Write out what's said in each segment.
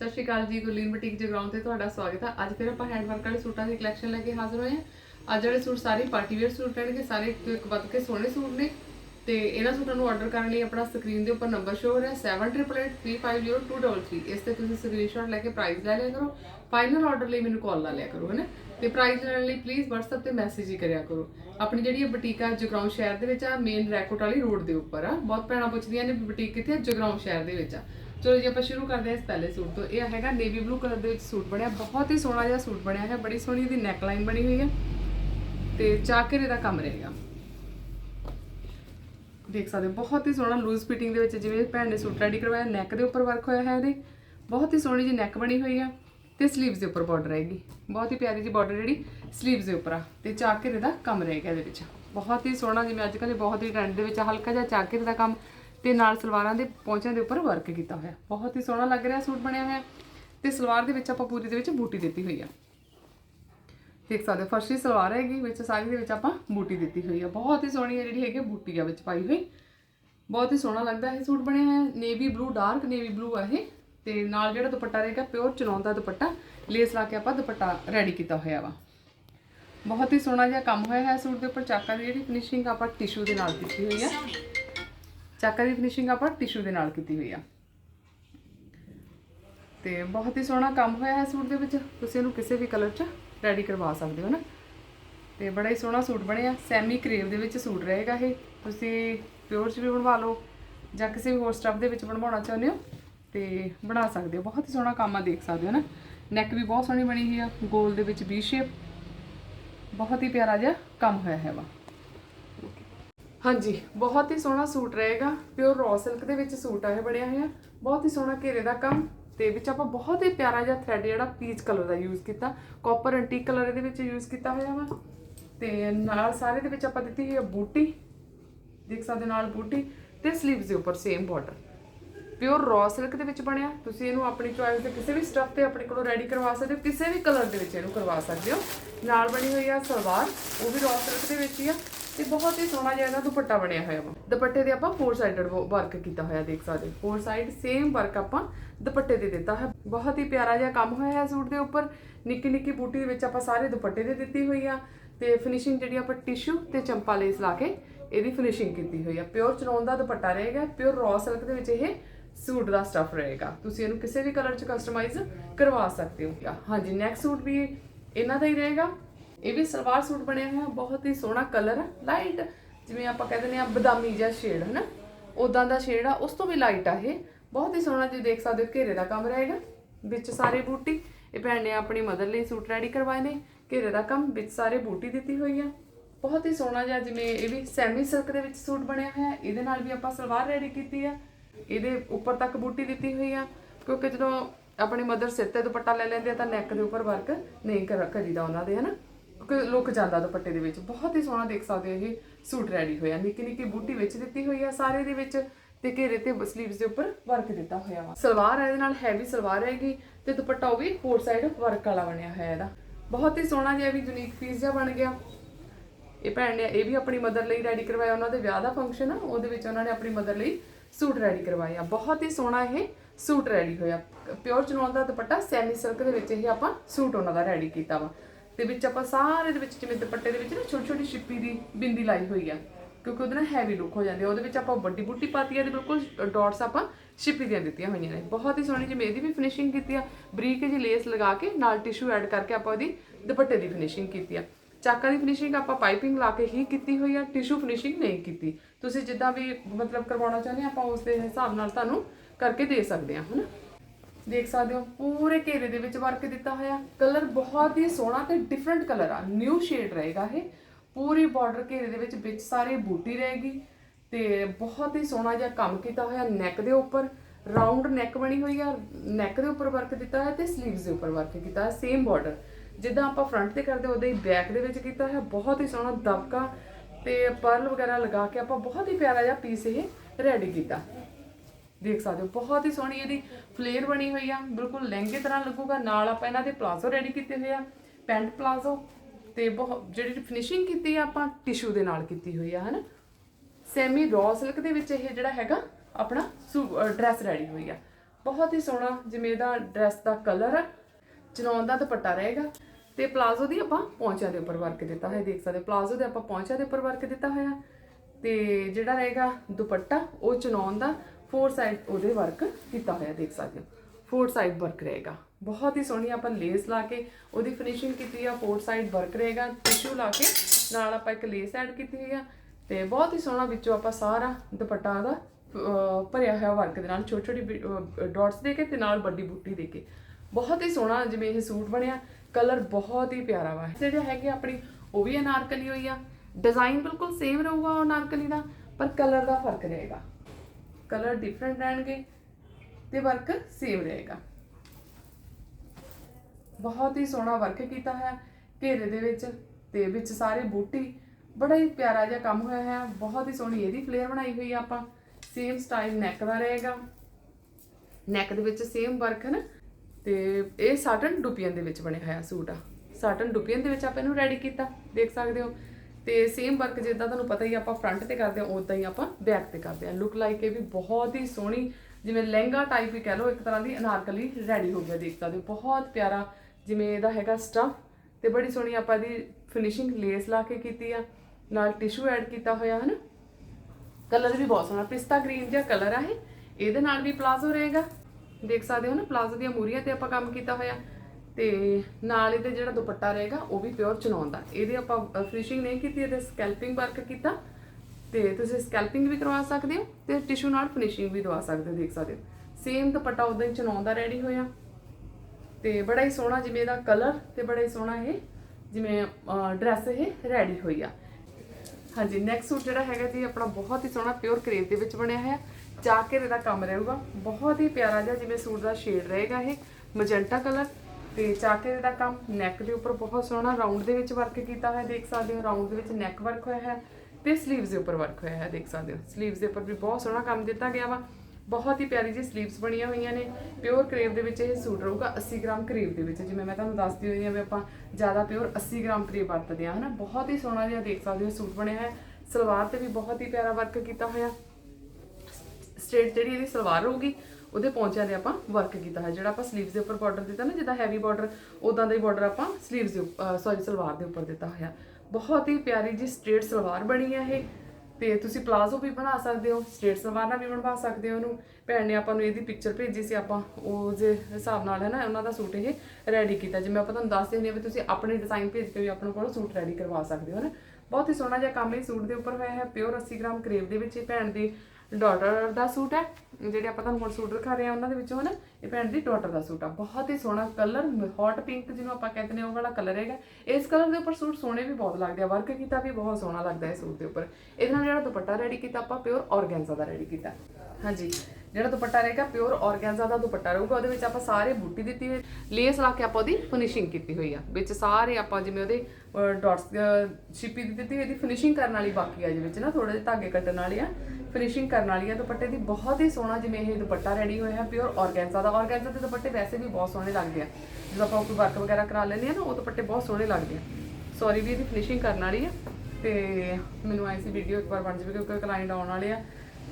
ਸਤਿ ਸ਼੍ਰੀ ਅਕਾਲ ਜੀ, ਗੁਰਲੀਨ ਬੁਟੀਕ ਜਗਰਾਉਂ ਤੇ ਤੁਹਾਡਾ ਸਵਾਗਤ ਹੈ ਅੱਜ ਫਿਰ ਆਪਾਂ ਹੈਂਡ ਵਰਕ ਵਾਲੇ ਸੂਟਾਂ ਦੀ ਕਲੈਕਸ਼ਨ ਲੈ ਕੇ ਹਾਜ਼ਰ ਹੋਏ ਹਾਂ। ਅੱਜ ਜਿਹੜੇ ਸੂਟ ਸਾਰੇ ਪਾਰਟੀ ਵੇਅਰ ਸੂਟ ਰਹਿਣਗੇ, ਸਾਰੇ ਇੱਕ ਵੱਧ ਕੇ ਸੋਹਣੇ ਸੂਟ ਨੇ। ਤੇ ਇਹਨਾਂ ਸੂਟਾਂ ਨੂੰ ਆਰਡਰ ਕਰਨ ਲਈ ਆਪਣਾ ਸਕਰੀਨ ਦੇ ਉੱਪਰ ਨੰਬਰ ਸ਼ੋ ਹੋ ਰਿਹਾ 7883502233 ਇਸ ਤੇ ਤੁਸੀਂ ਸਕਰੀਨਸ਼ਾਟ ਲੈ ਕੇ ਪ੍ਰਾਈਸ ਲੈ ਲਿਆ ਕਰੋ। ਫਾਈਨਲ ਆਰਡਰ ਲਈ ਮੈਨੂੰ ਕਾਲ ਲਾ ਲਿਆ ਕਰੋ ਹੈ ਨਾ ਤੇ ਪ੍ਰਾਈਸ ਲੈਣ ਲਈ ਪਲੀਜ਼ WhatsApp ਤੇ ਮੈਸੇਜ ਹੀ ਕਰਿਆ ਕਰੋ। ਆਪਣੀ ਜਿਹੜੀ ਇਹ ਬੁਟੀਕ ਆ, ਜਗਰਾਉਂ ਸ਼ਹਿਰ ਦੇ ਵਿੱਚ ਆ ਮੇਨ ਰੈਕੋਟ ਵਾਲੀ ਰੋਡ ਦੇ ਉੱਪਰ ਆ। ਬਹੁਤ ਭੈਣਾਂ ਪੁੱਛਦੀਆਂ ਨੇ ਵੀ ਬੁਟੀਕ ਕਿੱਥੇ ਆ? ਜਗਰਾਉਂ ਸ਼ਹਿਰ ਦੇ ਵਿੱਚ ਆ। ਚਲੋ ਜੀ, ਆਪਾਂ ਸ਼ੁਰੂ ਕਰਦੇ ਹਾਂ ਇਸ ਪਹਿਲੇ ਸੂਟ ਤੋਂ। ਇਹ ਹੈਗਾ ਨੇਵੀ ਬਲੂ ਕਲਰ ਦੇ ਵਿੱਚ ਸੂਟ ਬਣਿਆ। ਬਹੁਤ ਹੀ ਸੋਹਣਾ ਜਿਹਾ ਸੂਟ ਬਣਿਆ ਹੈ। ਬੜੀ ਸੋਹਣੀ ਇਹਦੀ ਨੈਕ ਲਾਈਨ ਬਣੀ ਹੋਈ ਹੈ। ਤੇ ਚਾਕਰੇ ਦਾ ਕੰਮ ਰਹੇਗਾ। ਦੇਖ ਸਕਦੇ ਹੋ, ਬਹੁਤ ਹੀ ਸੋਹਣਾ ਲੂਜ਼ ਫਿਟਿੰਗ ਦੇ ਵਿੱਚ ਜਿਵੇਂ ਭੈਣ ਨੇ ਸੂਟ ਰੈਡੀ ਕਰਵਾਇਆ ਨੈਕ ਦੇ ਉੱਪਰ ਵਰਕ ਹੋਇਆ ਹੈ ਇਹਦੇ। ਬਹੁਤ ਹੀ ਸੋਹਣੀ ਜੀ ਨੈਕ ਬਣੀ ਹੋਈ ਹੈ ਤੇ ਸਲੀਵਸ ਦੇ ਉੱਪਰ ਬਾਰਡਰ ਆਏਗੀ। ਬਹੁਤ ਹੀ ਪਿਆਰੀ ਜੀ ਬਾਰਡਰ ਜਿਹੜੀ ਸਲੀਵਸ ਦੇ ਉੱਪਰ ਆ। ਤੇ ਚਾਕਰੇ ਦਾ ਕੰਮ ਰਹੇਗਾ ਇਹਦੇ ਵਿੱਚ। ਬਹੁਤ ਹੀ ਸੋਹਣਾ ਜਿਵੇਂ ਅੱਜ ਕੱਲ੍ਹ ਬਹੁਤ ਹੀ ਟ੍ਰੈਂਡ ਦੇ ਵਿੱਚ ਹਲਕਾ ਜਿਹਾ ਚਾਕਰੇ ਦਾ ਕੰਮ ਤੇ ਨਾਲ ਸਲਵਾਰਾਂ ਦੇ ਪੌਂਚਿਆਂ ਦੇ ਉੱਪਰ ਵਰਕ ਕੀਤਾ ਹੋਇਆ। ਬਹੁਤ ਹੀ ਸੋਹਣਾ ਲੱਗ ਰਿਹਾ ਸੂਟ ਬਣਿਆ ਹੋਇਆ। ਤੇ ਸਲਵਾਰ ਦੇ ਵਿੱਚ ਆਪਾਂ ਪੂਰੀ ਦੇ ਵਿੱਚ ਬੂਟੀ ਦਿੱਤੀ ਹੋਈ ਆ। ਦੇਖ ਸਕਦੇ ਹੋ, ਫਰਸ਼ੀ ਸਲਵਾਰ ਹੈਗੀ, ਵਿੱਚ ਸਾਰੀ ਦੇ ਵਿੱਚ ਆਪਾਂ ਬੂਟੀ ਦਿੱਤੀ ਹੋਈ ਆ। ਬਹੁਤ ਹੀ ਸੋਹਣੀ ਹੈ ਜਿਹੜੀ ਹੈਗੀ ਬੂਟੀ ਆ ਵਿੱਚ ਪਾਈ ਹੋਈ। ਬਹੁਤ ਹੀ ਸੋਹਣਾ ਲੱਗਦਾ ਇਹ ਸੂਟ ਬਣਿਆ ਹੋਇਆ। Navy blue, dark navy blue ਆ ਇਹ। ਤੇ ਨਾਲ ਜਿਹੜਾ ਦੁਪੱਟਾ ਰਹੇਗਾ ਪਿਓਰ ਚਨੌਨ ਦਾ ਦੁਪੱਟਾ। ਲੇਸ ਲਾ ਕੇ ਆਪਾਂ ਦੁਪੱਟਾ ਰੈਡੀ ਕੀਤਾ ਹੋਇਆ ਵਾ। ਬਹੁਤ ਹੀ ਸੋਹਣਾ ਜਿਹਾ ਕੰਮ ਹੋਇਆ ਹੈ ਸੂਟ ਦੇ ਉੱਪਰ। ਚਾਕਾਂ ਦੀ ਜਿਹੜੀ ਫਿਨਿਸ਼ਿੰਗ ਆਪਾਂ ਟਿਸ਼ੂ ਦੇ ਨਾਲ ਕੀਤੀ ਹੋਈ ਆ। ਚਾਕਾ ਦੀ ਫਿਨਿਸ਼ਿੰਗ ਆਪਾਂ ਟਿਸ਼ੂ ਦੇ ਨਾਲ ਕੀਤੀ ਹੋਈ ਆ। ਤੇ ਬਹੁਤ ਹੀ ਸੋਹਣਾ ਕੰਮ ਹੋਇਆ ਹੈ ਸੂਟ ਦੇ ਵਿੱਚ। ਤੁਸੀਂ ਇਹਨੂੰ ਕਿਸੇ ਵੀ ਕਲਰ 'ਚ ਰੈਡੀ ਕਰਵਾ ਸਕਦੇ ਹੋ ਨਾ। ਤੇ ਬੜਾ ਹੀ ਸੋਹਣਾ ਸੂਟ ਬਣਿਆ। ਸੈਮੀ ਕਰੇਵ ਦੇ ਵਿੱਚ ਸੂਟ ਰਹੇਗਾ ਇਹ। ਤੁਸੀਂ ਪਿਓਰ 'ਚ ਵੀ ਬਣਵਾ ਲਓ ਜਾਂ ਕਿਸੇ ਵੀ ਹੋਰ ਸਟੱਫ ਦੇ ਵਿੱਚ ਬਣਵਾਉਣਾ ਚਾਹੁੰਦੇ ਹੋ, ਤੇ ਬਣਾ ਸਕਦੇ ਹੋ। ਬਹੁਤ ਹੀ ਸੋਹਣਾ ਕੰਮ ਆ, ਦੇਖ ਸਕਦੇ ਹੋ ਨਾ। ਨੈਕ ਵੀ ਬਹੁਤ ਸੋਹਣੀ ਬਣੀ ਹੋਈ ਆ। ਗੋਲ ਦੇ ਵਿੱਚ ਵੀ ਸ਼ੇਪ ਬਹੁਤ ਹੀ ਪਿਆਰਾ ਜਿਹਾ ਕੰਮ ਹੋਇਆ ਹੈ ਵਾ। ਹਾਂਜੀ, ਬਹੁਤ ਹੀ ਸੋਹਣਾ ਸੂਟ ਰਹੇਗਾ। ਪਿਓਰ ਰॉ ਸਿਲਕ ਦੇ ਵਿੱਚ ਸੂਟ ਆ ਇਹ ਬਣਿਆ ਹੋਇਆ। ਬਹੁਤ ਹੀ ਸੋਹਣਾ ਘੇਰੇ ਦਾ ਕੰਮ। ਤੇ ਵਿੱਚ ਆਪਾਂ ਬਹੁਤ ਹੀ ਪਿਆਰਾ ਜਿਹਾ ਥ੍ਰੈਡ ਜਿਹੜਾ ਪੀਚ ਕਲਰ ਦਾ ਯੂਜ਼ ਕੀਤਾ। ਕਾਪਰ ਐਂਟੀਕ ਕਲਰ ਇਹਦੇ ਵਿੱਚ ਯੂਜ਼ ਕੀਤਾ ਹੋਇਆ ਵਾ। ਤੇ ਨਾਲ ਸਾਰੇ ਦੇ ਵਿੱਚ ਆਪਾਂ ਦਿੱਤੀ ਹੋਈ ਹੈ ਬੂਟੀ। ਦੇਖ ਸਕਦੇ ਨਾਲ ਬੂਟੀ ਤੇ ਸਲੀਵਸ ਦੇ ਉੱਪਰ same border pure raw silk ਦੇ ਵਿੱਚ ਬਣਿਆ। ਤੁਸੀਂ ਇਹਨੂੰ ਆਪਣੀ ਚੋਇਸ ਦੇ ਕਿਸੇ ਵੀ ਸਟੱਫ ਤੇ ਆਪਣੇ ਕੋਲੋਂ ਰੈਡੀ ਕਰਵਾ ਸਕਦੇ ਹੋ। ਕਿਸੇ ਵੀ ਕਲਰ ਦੇ ਵਿੱਚ ਇਹਨੂੰ ਕਰਵਾ ਸਕਦੇ ਹੋ। ਨਾਲ ਬਣੀ ਹੋਈ ਆ ਸਲਵਾਰ। ਉਹ ਵੀ ਰॉ ਸਿਲਕ ਦੇ ਵਿੱਚ ਹੀ ਆ। ਤੇ ਬਹੁਤ ਹੀ ਸੋਹਣਾ ਜਿਹਾ ਇਹਦਾ ਦੁਪੱਟਾ ਬਣਿਆ ਹੋਇਆ ਵਾ। ਦੁਪੱਟੇ ਦੇ ਆਪਾਂ ਫੋਰ ਸਾਈਡਡ ਵਰਕ ਕੀਤਾ ਹੋਇਆ, ਦੇਖ ਸਕਦੇ ਫੋਰ ਸਾਈਡ ਸੇਮ ਵਰਕ ਆਪਾਂ ਦੁਪੱਟੇ ਦੇ ਦਿੱਤਾ ਹੈ। ਬਹੁਤ ਹੀ ਪਿਆਰਾ ਜਿਹਾ ਕੰਮ ਹੋਇਆ ਹੈ ਸੂਟ ਦੇ ਉੱਪਰ। ਨਿੱਕੀ ਨਿੱਕੀ ਬੂਟੀ ਦੇ ਵਿੱਚ ਆਪਾਂ ਸਾਰੇ ਦੁਪੱਟੇ ਦੇ ਦਿੱਤੀ ਹੋਈ ਆ ਤੇ ਫਿਨਿਸ਼ਿੰਗ ਜਿਹੜੀ ਆਪਾਂ ਟਿਸ਼ੂ ਤੇ ਚੰਪਾ ਲੇਸ ਲਾ ਕੇ ਇਹਦੀ ਫਿਨਿਸ਼ਿੰਗ ਕੀਤੀ ਹੋਈ ਆ। ਪਿਓਰ ਚਨੌਨ ਦਾ ਦੁਪੱਟਾ ਰਹੇਗਾ ਪਿਓਰ ਰॉ ਸਿਲਕ ਦੇ ਵਿੱਚ ਇਹ ਸੂਟ ਦਾ ਸਟਫ ਰਹੇਗਾ। ਤੁਸੀਂ ਇਹਨੂੰ ਕਿਸੇ ਵੀ ਕਲਰ 'ਚ ਕਸਟਮਾਈਜ਼ ਕਰਵਾ ਸਕਦੇ ਹੋ। ਹਾਂਜੀ ਨੈਕਸਟ ਸੂਟ ਵੀ ਇਹਨਾਂ ਦਾ ਹੀ ਰਹੇਗਾ। ਇਹ ਵੀ ਸਲਵਾਰ ਸੂਟ ਬਣਿਆ ਹੋਇਆ, ਬਹੁਤ ਹੀ ਸੋਹਣਾ ਕਲਰ ਆ ਲਾਈਟ ਜਿਵੇਂ ਆਪਾਂ ਕਹਿੰਦੇ ਨੇ ਆ ਬਦਾਮੀ ਜਿਹਾ ਸ਼ੇਡ ਹੈ ਨਾ ਉਦਾਂ ਦਾ ਸ਼ੇਡ ਆ, ਉਸ ਤੋਂ ਵੀ ਲਾਈਟ ਆ ਇਹ। ਬਹੁਤ ਹੀ ਸੋਹਣਾ ਜੀ ਦੇਖ ਸਕਦੇ ਹੋ, ਘੇਰੇ ਦਾ ਕੰਮ ਰਹੇਗਾ, ਵਿੱਚ ਸਾਰੇ ਬੂਟੀ। ਇਹ ਭੈਣ ਨੇ ਆਪਣੀ ਮਦਰ ਲਈ ਸੂਟ ਰੈਡੀ ਕਰਵਾਏ ਨੇ, ਘੇਰੇ ਦਾ ਕੰਮ ਵਿੱਚ ਸਾਰੇ ਬੂਟੀ ਦਿੱਤੀ ਹੋਈ ਆ। ਬਹੁਤ ਹੀ ਸੋਹਣਾ ਜਿਹਾ ਜਿਵੇਂ ਇਹ ਵੀ ਸੈਮੀ ਸਿਲਕ ਦੇ ਵਿੱਚ ਸੂਟ ਬਣਿਆ ਹੋਇਆ, ਇਹਦੇ ਨਾਲ ਵੀ ਆਪਾਂ ਸਲਵਾਰ ਰੈਡੀ ਕੀਤੀ ਆ। ਇਹਦੇ ਉੱਪਰ ਤੱਕ ਬੂਟੀ ਦਿੱਤੀ ਹੋਈ ਆ, ਕਿਉਂਕਿ ਜਦੋਂ ਆਪਣੀ ਮਦਰ ਸਿਰ ਤੇ ਦੁਪੱਟਾ ਲੈ ਲੈਂਦੇ ਆ ਤਾਂ ਨੈਕ ਦੇ ਉੱਪਰ ਵਰਕ ਨਹੀਂ ਕਰ, ਕਰੀਦਾ ਉਹਨਾਂ ਦੇ, ਹਨਾ? ਕਿਉਂਕਿ ਲੁਕ ਜਾਂਦਾ ਦੁਪੱਟੇ ਦੇ ਵਿੱਚ। ਬਹੁਤ ਹੀ ਸੋਹਣਾ ਦੇਖ ਸਕਦੇ ਹੋ ਇਹ ਸੂਟ ਰੈਡੀ ਹੋਇਆ। ਨਿੱਕੀ ਨਿੱਕੀ ਬੂਟੀ ਵਿੱਚ ਦਿੱਤੀ ਹੋਈ ਆ, ਸਾਰੇ ਦੇ ਵਿੱਚ ਤੇ ਘੇਰੇ ਤੇ ਸਲੀਵਸ ਦੇ ਉੱਪਰ ਵਰਕ ਦਿੱਤਾ ਹੋਇਆ ਵਾ। ਸਲਵਾਰ ਇਹਦੇ ਨਾਲ ਹੈਵੀ ਸਲਵਾਰ ਹੈਗੀ ਤੇ ਦੁਪੱਟਾ ਉਹ ਵੀ ਫੋਰ ਸਾਈਡ ਵਰਕ ਵਾਲਾ ਬਣਿਆ ਹੋਇਆ ਇਹਦਾ। ਬਹੁਤ ਹੀ ਸੋਹਣਾ ਜਿਹਾ ਵੀ ਯੂਨੀਕ ਪੀਸ ਜਿਹਾ ਬਣ ਗਿਆ। ਇਹ ਭੈਣ ਨੇ, ਇਹ ਵੀ ਆਪਣੀ ਮਦਰ ਲਈ ਰੈਡੀ ਕਰਵਾਇਆ। ਉਹਨਾਂ ਦੇ ਵਿਆਹ ਦਾ ਫੰਕਸ਼ਨ ਆ, ਉਹਦੇ ਵਿੱਚ ਉਹਨਾਂ ਨੇ ਆਪਣੀ ਮਦਰ ਲਈ ਸੂਟ ਰੈਡੀ ਕਰਵਾਇਆ ਬਹੁਤ ਹੀ ਸੋਹਣਾ ਇਹ ਸੂਟ ਰੈਡੀ ਹੋਇਆ। ਪਿਓਰ ਚਨੌਨ ਦਾ ਦੁਪੱਟਾ ਸੈਮੀ ਸਿਲਕ ਦੇ ਵਿੱਚ ਇਹ ਆਪਾਂ ਸੂਟ ਉਹਨਾਂ ਦਾ ਰੈਡੀ ਕੀਤਾ ਵਾ। ਤੇ ਵਿੱਚ ਆਪਾਂ ਸਾਰੇ ਦੇ ਵਿੱਚ, ਜਿਵੇਂ ਦੁਪੱਟੇ ਦੇ ਵਿੱਚ ਨਾ ਛੋਟੀ ਛੋਟੀ ਛਿੱਪੀ ਦੀ ਬਿੰਦੀ ਲਾਈ ਹੋਈ ਆ, ਕਿਉਂਕਿ ਉਹਦੇ ਨਾਲ ਹੈਵੀ ਲੁੱਕ ਹੋ ਜਾਂਦੀ ਆ। ਉਹਦੇ ਵਿੱਚ ਆਪਾਂ ਵੱਡੀ ਬੂਟੀ ਪਾਤੀ ਆ ਤੇ ਬਿਲਕੁਲ ਡਾਟਸ ਆਪਾਂ ਛਿੱਪੀ ਦੀਆਂ ਦਿੱਤੀਆਂ ਹੋਈਆਂ ਨੇ। ਬਹੁਤ ਹੀ ਸੋਹਣੀ ਜਿਵੇਂ ਇਹਦੀ ਵੀ ਫਿਨਿਸ਼ਿੰਗ ਕੀਤੀ ਆ। ਬਰੀਕ ਜਿਹੀ ਲੇਸ ਲਗਾ ਕੇ ਨਾਲ ਟਿਸ਼ੂ ਐਡ ਕਰਕੇ ਆਪਾਂ ਉਹਦੀ ਦੁਪੱਟੇ ਦੀ ਫਿਨਿਸ਼ਿੰਗ ਕੀਤੀ ਆ। ਚਾਕਾਂ ਦੀ ਫਿਨਿਸ਼ਿੰਗ ਆਪਾਂ ਪਾਈਪਿੰਗ ਲਾ ਕੇ ਹੀ ਕੀਤੀ ਹੋਈ ਆ ਟਿਸ਼ੂ ਫਿਨਿਸ਼ਿੰਗ ਨਹੀਂ ਕੀਤੀ। ਤੁਸੀਂ ਜਿੱਦਾਂ ਵੀ ਮਤਲਬ ਕਰਵਾਉਣਾ ਚਾਹੁੰਦੇ ਆਪਾਂ ਉਸ ਦੇ ਹਿਸਾਬ ਨਾਲ ਤੁਹਾਨੂੰ ਕਰਕੇ ਦੇ ਸਕਦੇ ਆ, ਹਨਾ? ਦੇਖ ਸਕਦੇ ਹੋ, ਪੂਰੇ ਘੇਰੇ ਦੇ ਵਿੱਚ ਵਰਕ ਦਿੱਤਾ ਹੋਇਆ। ਕਲਰ ਬਹੁਤ ਹੀ ਸੋਹਣਾ ਤੇ ਡਿਫਰੈਂਟ ਕਲਰ ਆ। ਨਿਊ ਸ਼ੇਡ ਰਹੇਗਾ ਇਹ। ਪੂਰੀ ਬਾਰਡਰ ਘੇਰੇ ਦੇ ਵਿੱਚ ਵਿੱਚ ਸਾਰੇ ਬੂਟੀ ਰਹੇਗੀ ਤੇ ਬਹੁਤ ਹੀ ਸੋਹਣਾ ਜਿਹਾ ਕੰਮ ਕੀਤਾ ਹੋਇਆ ਨੈਕ ਦੇ ਉੱਪਰ। ਰਾਉਂਡ ਨੈਕ ਬਣੀ ਹੋਈ ਆ। ਨੈਕ ਦੇ ਉੱਪਰ ਵਰਕ ਦਿੱਤਾ ਹੈ ਤੇ ਸਲੀਵਸ ਦੇ ਉੱਪਰ ਵਰਕ ਕੀਤਾ ਹੈ ਸੇਮ ਬਾਰਡਰ ਜਿੱਦਾਂ ਆਪਾਂ ਫਰੰਟ ਤੇ ਕਰਦੇ ਉਹਦੇ ਹੀ ਬੈਕ ਦੇ ਵਿੱਚ ਕੀਤਾ ਹੈ ਬਹੁਤ ਹੀ ਸੋਹਣਾ ਦਬਕਾ ਤੇ ਪਰਲ ਵਗੈਰਾ ਲਗਾ ਕੇ ਆਪਾਂ ਬਹੁਤ ਹੀ ਪਿਆਰਾ ਜਿਹਾ ਪੀਸ ਇਹ ਰੈਡੀ ਕੀਤਾ। ਦੇਖ ਸਕਦੇ ਹੋ, ਬਹੁਤ ਹੀ ਸੋਹਣੀ ਇਹਦੀ ਫਲੇਅਰ ਬਣੀ ਹੋਈ ਆ, ਬਿਲਕੁਲ ਲਹਿੰਗੇ ਤਰ੍ਹਾਂ ਲੱਗੂਗਾ, ਨਾਲ ਆਪਾਂ ਇਹਨਾਂ ਦੇ ਪਲਾਜ਼ੋ ਰੈਡੀ ਕੀਤੇ ਹੋਏ ਆ, ਪੈਂਟ ਪਲਾਜ਼ੋ, ਤੇ ਬਹੁਤ ਜਿਹੜੀ ਫਿਨਿਸ਼ਿੰਗ ਕੀਤੀ ਆ ਆਪਾਂ ਟਿਸ਼ੂ ਦੇ ਨਾਲ ਕੀਤੀ ਹੋਈ ਆ, ਹਨਾ ਸੈਮੀ ਰॉ ਸਿਲਕ ਦੇ ਵਿੱਚ ਇਹ ਜਿਹੜਾ ਹੈਗਾ, ਆਪਣਾ ਡਰੈਸ ਰੈਡੀ ਹੋਈ ਆ ਬਹੁਤ ਹੀ ਸੋਹਣਾ, ਜਿਵੇਂ ਇਹਦਾ ਡਰੈਸ ਦਾ ਕਲਰ ਆ ਚਨੌਨ ਦਾ ਦੁਪੱਟਾ ਰਹੇਗਾ, ਤੇ ਪਲਾਜ਼ੋ ਦੀ ਆਪਾਂ ਪੌਂਚਿਆਂ ਦੇ ਉੱਪਰ ਵਰਕ ਦਿੱਤਾ ਹੋਇਆ, ਦੇਖ ਸਕਦੇ ਹੋ। ਪਲਾਜ਼ੋ ਦੇ ਆਪਾਂ ਪੌਂਚਿਆਂ ਦੇ ਉੱਪਰ ਵਰਕ ਦਿੱਤਾ ਹੋਇਆ, ਤੇ ਜਿਹੜਾ ਰਹੇਗਾ ਦੁਪੱਟਾ, ਉਹ ਚਨੌਨ ਦਾ ਫੋਰ ਸਾਈਡ ਉਹਦੇ ਵਰਕ ਕੀਤਾ ਹੋਇਆ ਦੇਖ ਸਕਦੇ ਹੋ। ਫੋਰ ਸਾਈਡ ਵਰਕ ਰਹੇਗਾ। ਬਹੁਤ ਹੀ ਸੋਹਣੀ ਆਪਾਂ ਲੇਸ ਲਾ ਕੇ ਉਹਦੀ ਫਿਨਿਸ਼ਿੰਗ ਕੀਤੀ ਆ ਫੋਰ ਸਾਈਡ ਵਰਕ ਰਹੇਗਾ। ਟਿਸ਼ੂ ਲਾ ਕੇ ਨਾਲ ਆਪਾਂ ਇੱਕ ਲੇਸ ਐਡ ਕੀਤੀ ਹੋਈ ਆ ਤੇ ਬਹੁਤ ਹੀ ਸੋਹਣਾ ਵਿੱਚੋਂ ਆਪਾਂ ਸਾਰਾ ਦੁਪੱਟਾ ਦਾ ਭਰਿਆ ਹੋਇਆ ਵਰਕ ਦੇ ਨਾਲ, ਛੋਟੀ ਛੋਟੀ ਡਾਟਸ ਦੇ ਕੇ ਤੇ ਨਾਲ ਵੱਡੀ ਬੂਟੀ ਦੇ ਕੇ। ਬਹੁਤ ਹੀ ਸੋਹਣਾ ਜਿਵੇਂ ਇਹ ਸੂਟ ਬਣਿਆ ਕਲਰ ਬਹੁਤ ਹੀ ਪਿਆਰਾ ਵਾ। ਤੇ ਜਿਹੜਾ ਹੈਗੀ ਆਪਣੀ, ਉਹ ਵੀ ਅਨਾਰਕਲੀ ਹੋਈ ਆ। ਡਿਜ਼ਾਈਨ ਬਿਲਕੁਲ ਸੇਮ ਰਹੂਗਾ ਉਹ ਅਨਾਰਕਲੀ ਦਾ, ਪਰ ਕਲਰ ਦਾ ਫ਼ਰਕ ਰਹੇਗਾ। ਕਲਰ ਡਿਫਰੈਂਟ ਰਹਿਣਗੇ ਤੇ ਵਰਕ ਸੇਮ ਰਹੇਗਾ। ਬਹੁਤ ਹੀ ਸੋਹਣਾ ਵਰਕ ਕੀਤਾ ਹੈ ਘੇਰੇ ਦੇ ਵਿੱਚ ਤੇ ਵਿੱਚ ਸਾਰੇ ਬੂਟੀ, ਬੜਾ ਹੀ ਪਿਆਰਾ ਜਿਹਾ ਕੰਮ ਹੋਇਆ ਹੈ ਬਹੁਤ ਹੀ ਸੋਹਣੀ ਇਹਦੀ ਫਲੇਅਰ ਬਣਾਈ ਹੋਈ ਆ ਆਪਾਂ। ਸੇਮ ਸਟਾਈਲ ਨੈਕ ਦਾ ਰਹੇਗਾ। ਨੈਕ ਦੇ ਵਿੱਚ ਸੇਮ ਵਰਕ ਹੈ ਨਾ? ਤੇ ਇਹ ਸਾਟਨ ਡੁਪੀਅਨ ਦੇ ਵਿੱਚ ਬਣਿਆ ਹੋਇਆ ਸੂਟ ਆ। ਸਾਟਨ ਡੁਪੀਅਨ ਦੇ ਵਿੱਚ ਆਪਾਂ ਇਹਨੂੰ ਰੈਡੀ ਕੀਤਾ, ਦੇਖ ਸਕਦੇ ਹੋ। ਤੇ ਸੇਮ ਵਰਕ ਜਿੱਦਾਂ ਤੁਹਾਨੂੰ ਪਤਾ ਹੀ ਆਪਾਂ ਫਰੰਟ ਤੇ ਕਰਦੇ ਆ ਉਦਾਂ ਹੀ ਆਪਾਂ ਬੈਕ ਤੇ ਕਰਦੇ ਆ। ਲੁੱਕ ਲਾਈਕ ਇਹ ਵੀ ਬਹੁਤ ਹੀ ਸੋਹਣੀ, ਜਿਵੇਂ ਲਹਿੰਗਾ ਟਾਈਪ ਹੀ ਕਹਿ ਲਓ, ਇੱਕ ਤਰ੍ਹਾਂ ਦੀ ਅਨਾਰਕਲੀ ਰੈਡੀ ਹੋ ਗਿਆ ਦੇਖ ਸਕਦੇ ਹੋ। ਬਹੁਤ ਪਿਆਰਾ ਜਿਵੇਂ ਇਹਦਾ ਹੈਗਾ ਸਟਫ ਤੇ ਬੜੀ ਸੋਹਣੀ ਆਪਾਂ ਇਹਦੀ ਫਿਨਿਸ਼ਿੰਗ ਲੇਸ ਲਾ ਕੇ ਕੀਤੀ ਆ, ਨਾਲ ਟਿਸ਼ੂ ਐਡ ਕੀਤਾ ਹੋਇਆ ਹੈ ਨਾ ਕਲਰ ਵੀ ਬਹੁਤ ਸੋਹਣਾ, ਪਿਸਤਾ ਗ੍ਰੀਨ ਜਿਹਾ ਕਲਰ ਆ ਇਹ। ਇਹਦੇ ਨਾਲ ਵੀ ਪਲਾਜ਼ੋ ਰਹੇਗਾ। ਦੇਖ ਸਕਦੇ ਹੋ ਨਾ ਪਲਾਜ਼ੋ ਦੀਆਂ ਮੂਰੀਆਂ ਤੇ ਆਪਾਂ ਕੰਮ ਕੀਤਾ ਹੋਇਆ। ਤੇ ਨਾਲ ਇਹਦੇ ਜਿਹੜਾ ਦੁਪੱਟਾ ਰਹੇਗਾ, ਉਹ ਵੀ ਪਿਓਰ ਚਨੌਨ ਦਾ। ਇਹਦੇ ਆਪਾਂ ਫਿਨਿਸ਼ਿੰਗ ਨਹੀਂ ਕੀਤੀ, ਇਹਦੇ ਸਕੈਲਪਿੰਗ ਵਰਕ ਕੀਤਾ। ਤੇ ਤੁਸੀਂ ਸਕੈਲਪਿੰਗ ਵੀ ਕਰਵਾ ਸਕਦੇ ਹੋ ਤੇ ਟਿਸ਼ੂ ਨਾਲ ਫਿਨਿਸ਼ਿੰਗ ਵੀ ਦਵਾ ਸਕਦੇ ਹੋ, ਦੇਖ ਸਕਦੇ ਹੋ। ਸੇਮ ਦੁਪੱਟਾ ਉਦਾਂ ਹੀ ਚਨੌਨ ਦਾ ਰੈਡੀ ਹੋਇਆ। ਤੇ ਬੜਾ ਹੀ ਸੋਹਣਾ ਜਿਵੇਂ ਇਹਦਾ ਕਲਰ ਤੇ ਬੜਾ ਹੀ ਸੋਹਣਾ ਇਹ, ਜਿਵੇਂ ਡਰੈਸ ਇਹ ਰੈਡੀ ਹੋਈ ਆ। ਹਾਂਜੀ ਨੈਕਸਟ ਸੂਟ ਜਿਹੜਾ ਹੈਗਾ ਜੀ, ਆਪਣਾ ਬਹੁਤ ਹੀ ਸੋਹਣਾ ਪਿਓਰ ਕਰੇਪ ਦੇ ਵਿੱਚ ਬਣਿਆ ਹੋਇਆ। ਚਾਕਰ ਇਹਦਾ ਕੰਮ ਰਹੂਗਾ। ਬਹੁਤ ਹੀ ਪਿਆਰਾ ਜਿਹਾ ਜਿਵੇਂ ਸੂਟ ਦਾ ਸ਼ੇਡ ਰਹੇਗਾ ਇਹ। ਮਜੈਂਟਾ ਕਲਰ ਤੇ ਚਾਕਰ ਦਾ ਕੰਮ neck ਦੇ ਉੱਪਰ ਬਹੁਤ ਸੋਹਣਾ ਰਾਉਂਡ ਦੇ ਵਿੱਚ ਵਰਕ ਕੀਤਾ ਹੋਇਆ ਦੇਖ ਸਕਦੇ ਹੋ। ਰਾਉਂਡ ਦੇ ਵਿੱਚ neck ਵਰਕ ਹੋਇਆ ਹੈ ਤੇ 슬ੀਵਸ ਦੇ ਉੱਪਰ ਵਰਕ ਹੋਇਆ ਹੈ ਦੇਖ ਸਕਦੇ ਹੋ। 슬ੀਵਸ ਦੇ ਉੱਪਰ ਵੀ ਬਹੁਤ ਸੋਹਣਾ ਕੰਮ ਦਿੱਤਾ ਗਿਆ ਵਾ। ਬਹੁਤ ਹੀ ਪਿਆਰੀ ਜੀ 슬ੀਵਸ ਬਣੀਆਂ ਹੋਈਆਂ ਨੇ। ਪਿਓਰ ਕਰੇਵ ਦੇ ਵਿੱਚ ਇਹ ਸੂਟ ਰਹੂਗਾ 80 ਗ੍ਰਾਮ ਕਰੇਵ ਦੇ ਵਿੱਚ। ਜਿਵੇਂ ਮੈਂ ਤੁਹਾਨੂੰ ਦੱਸਦੀ ਹੋਈ ਹਾਂ ਵੀ ਆਪਾਂ ਜ਼ਿਆਦਾ ਪਿਓਰ 80 ਗ੍ਰਾਮ ਕਰੇਵ ਵਰਤਦੇ ਆ ਹਨਾ? ਬਹੁਤ ਹੀ ਸੋਹਣਾ ਜਿਹਾ ਦੇਖ ਸਕਦੇ ਹੋ ਸੂਟ ਬਣਿਆ ਹੈ। ਸਲਵਾਰ ਤੇ ਵੀ ਬਹੁਤ ਹੀ ਪਿਆਰਾ ਵਰਕ ਕੀਤਾ ਹੋਇਆ। ਸਟ੍ਰੇਟ ਜਿਹੜੀ ਇਹਦੀ ਸਲਵਾਰ ਰਹੂਗੀ ਉਹਦੇ ਪੌਂਚਿਆਂ ਦੇ ਆਪਾਂ ਵਰਕ ਕੀਤਾ ਹੈ। ਜਿਹੜਾ ਆਪਾਂ 슬ੀਵਸ ਦੇ ਉੱਪਰ ਬਾਰਡਰ ਦਿੱਤਾ ਨਾ, ਜਿੱਦਾਂ ਹੈਵੀ ਬਾਰਡਰ ਉਦਾਂ ਦਾ ਹੀ ਬਾਰਡਰ ਆਪਾਂ 슬ੀਵਸ ਦੇ ਸੌਰੀ ਸਲਵਾਰ ਦੇ ਉੱਪਰ ਦਿੱਤਾ ਹੋਇਆ। ਬਹੁਤ ਹੀ ਪਿਆਰੀ ਜੀ ਸਟ੍ਰੇਟ ਸਲਵਾਰ ਬਣੀ ਹੈ ਇਹ। ਤੇ ਤੁਸੀਂ ਪਲਾਜ਼ੋ ਵੀ ਬਣਾ ਸਕਦੇ ਹੋ ਸਟ੍ਰੇਟ ਸਲਵਾਰ ਨਾਲ ਵੀ ਬਣਵਾ ਸਕਦੇ ਹੋ ਉਹਨੂੰ। ਭੈਣ ਨੇ ਆਪਾਂ ਨੂੰ ਇਹਦੀ ਪਿਕਚਰ ਭੇਜੀ ਸੀ, ਆਪਾਂ ਉਹ ਜੇ ਹਿਸਾਬ ਨਾਲ ਹੈ ਨਾ ਉਹਨਾਂ ਦਾ ਸੂਟ ਇਹ ਰੈਡੀ ਕੀਤਾ। ਜਿਵੇਂ ਆਪਾਂ ਤੁਹਾਨੂੰ ਦੱਸ ਦਿੰਦੇ ਹਾਂ ਵੀ ਤੁਸੀਂ ਆਪਣੇ ਡਿਜ਼ਾਈਨ ਭੇਜ ਕੇ ਵੀ ਆਪਣੇ ਕੋਲ ਸੂਟ ਰੈਡੀ ਕਰਵਾ ਸਕਦੇ ਹੋ ਨਾ ਬਹੁਤ ਹੀ ਸੋਹਣਾ ਜਿਹਾ ਕੰਮ ਇਹ ਸੂਟ ਦੇ ਉੱਪਰ ਹੋਇਆ ਹੈ ਪਿਓਰ 80 ਗ੍ਰਾਮ ਕਰੇਵ ਦੇ ਵਿੱਚ ਇਹ ਭੈਣ ਦੀ ਡਾਟਰ ਦਾ ਸੂਟ ਹੈ। ਜਿਹੜੇ ਆਪਾਂ ਤੁਹਾਨੂੰ ਹੁਣ ਸੂਟ ਦਿਖਾ ਰਹੇ ਹਾਂ, ਉਹਨਾਂ ਦੇ ਵਿੱਚੋਂ ਹਨਾ ਇਹ ਭੈਣ ਦੀ ਡਾਟਰ ਦਾ ਸੂਟ ਆ। ਬਹੁਤ ਹੀ ਸੋਹਣਾ ਕਲਰ ਹੌਟ ਪਿੰਕ ਜਿਹਨੂੰ ਆਪਾਂ ਕਹਿੰਦੇ ਨੇ ਉਹ ਵਾਲਾ ਕਲਰ ਹੈਗਾ। ਇਸ ਕਲਰ ਦੇ ਉੱਪਰ ਸੂਟ ਸੋਹਣੇ ਵੀ ਬਹੁਤ ਲੱਗਦੇ ਆ। ਵਰਕ ਕੀਤਾ ਵੀ ਬਹੁਤ ਸੋਹਣਾ ਲੱਗਦਾ ਹੈ ਸੂਟ ਦੇ ਉੱਪਰ। ਇਹਦੇ ਨਾਲ ਜਿਹੜਾ ਦੁਪੱਟਾ ਰੈਡੀ ਕੀਤਾ, ਆਪਾਂ ਪਿਓਰ ਔਰਗੈਂਜ਼ਾ ਦਾ ਰੈਡੀ ਕੀਤਾ। ਹਾਂਜੀ। ਜਿਹੜਾ ਦੁਪੱਟਾ ਰਹੇਗਾ ਪਿਓਰ ਔਰਗੈਂਜ਼ਾ ਦਾ ਦੁਪੱਟਾ ਰਹੂਗਾ, ਉਹਦੇ ਵਿੱਚ ਆਪਾਂ ਸਾਰੇ ਬੂਟੀ ਦਿੱਤੀ ਹੋਈ ਲੇਸ ਲਾ ਕੇ ਆਪਾਂ ਉਹਦੀ ਫਿਨਿਸ਼ਿੰਗ ਕੀਤੀ ਹੋਈ ਆ। ਵਿੱਚ ਸਾਰੇ ਆਪਾਂ ਜਿਵੇਂ ਉਹਦੇ ਡਾਟਸ ਛਿਪੀ ਦੀ ਦਿੱਤੀ ਹੋਈ ਦੀ ਫਿਨਿਸ਼ਿੰਗ ਕਰਨ ਵਾਲੀ ਬਾਕੀ ਆ ਜਿਹਦੇ ਵਿੱਚ ਨਾ ਥੋੜੇ ਜਿਹੇ ਧਾਗੇ ਕੱਟਣ ਵਾਲੇ ਆ। ਫਿਨਿਸ਼ਿੰਗ ਕਰਨ ਵਾਲੀ ਆ ਦੁਪੱਟੇ ਦੀ, ਬਹੁਤ ਹੀ ਸੋਹਣਾ ਜਿਵੇਂ ਇਹ ਦੁਪੱਟਾ ਰੈਡੀ ਹੋਇਆ ਹੈ ਪਿਓਰ ਔਰਗੈਂਜ਼ਾ ਦਾ। ਔਰਗੈਂਜ਼ਾ ਦੇ ਦੁਪੱਟੇ ਵੈਸੇ ਵੀ ਬਹੁਤ ਸੋਹਣੇ ਲੱਗਦੇ ਆ। ਜਦੋਂ ਆਪਾਂ ਕੋਈ ਵਰਕ ਵਗੈਰਾ ਕਰਾ ਲੈਂਦੇ ਆ ਨਾ, ਉਹ ਦੁਪੱਟੇ ਬਹੁਤ ਸੋਹਣੇ ਲੱਗਦੇ ਆ। ਸੌਰੀ ਵੀ ਇਹਦੀ ਫਿਨਿਸ਼ਿੰਗ ਕਰਨ ਵਾਲੀ ਆ, ਤੇ ਮੈਨੂੰ ਆਈ ਸੀ ਵੀਡੀਓ ਇੱਕ ਵਾਰ ਬਣ ਜਾਵੇ, ਕਿਉਂਕਿ ਕਲਾਇੰਟ ਆਉਣ ਵਾਲੇ ਆ।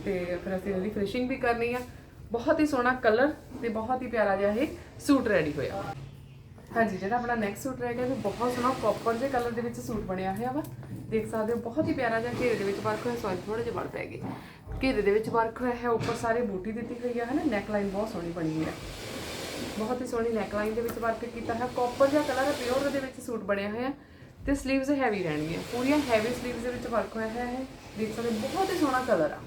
ਤੇ ਫਿਰ ਅਸੀਂ ਇਹਦੀ ਫਿਨਿਸ਼ਿੰਗ ਵੀ ਕਰਨੀ ਆ। ਬਹੁਤ ਹੀ ਸੋਹਣਾ ਕਲਰ ਤੇ ਬਹੁਤ ਹੀ ਪਿਆਰਾ ਜਿਹਾ ਇਹ ਸੂਟ ਰੈਡੀ ਹੋਇਆ। ਹਾਂਜੀ ਜਿਹੜਾ ਆਪਣਾ ਨੈਕਸਟ ਸੂਟ ਰਹਿ ਗਿਆ ਇਹ ਬਹੁਤ ਸੋਹਣਾ ਕਾਪਰ ਦੇ ਕਲਰ ਦੇ ਵਿੱਚ ਸੂਟ ਬਣਿਆ ਹੋਇਆ ਵਾ। ਦੇਖ ਸਕਦੇ ਹੋ ਬਹੁਤ ਹੀ ਪਿਆਰਾ ਜਿਹਾ ਘੇਰੇ ਦੇ ਵਿੱਚ ਵਰਕ ਹੋਇਆ ਸੌਰੀ ਥੋੜੇ ਜਿਹਾ ਵੜ ਪੈ ਗਏ। ਘੇਰੇ ਦੇ ਵਿੱਚ ਵਰਕ ਹੋਇਆ ਹੈ ਉੱਪਰ ਸਾਰੇ ਬੂਟੀ ਦਿੱਤੀ ਹੋਈ ਹੈ ਹਨਾ? ਨੈਕ ਲਾਈਨ ਬਹੁਤ ਸੋਹਣੀ ਬਣੀ ਹੋਈ ਹੈ ਬਹੁਤ ਹੀ ਸੋਹਣੀ ਨੈਕ ਲਾਈਨ ਦੇ ਵਿੱਚ ਵਰਕ ਕੀਤਾ ਹੈ ਕਾਪਰ ਜਿਹਾ ਕਲਰ ਹੈ ਪਿਓਰ ਦੇ ਵਿੱਚ ਸੂਟ ਬਣਿਆ ਹੋਇਆ। ਤੇ ਸਲੀਵਸ ਹੈਵੀ ਰਹਿਣਗੀਆਂ। ਪੂਰੀਆਂ ਹੈਵੀ ਸਲੀਵਸ ਦੇ ਵਿੱਚ ਵਰਕ ਹੋਇਆ ਹੈ ਇਹ। ਦੇਖ ਸਕਦੇ ਹੋ, ਬਹੁਤ ਹੀ ਸੋਹਣਾ ਕਲਰ ਆ।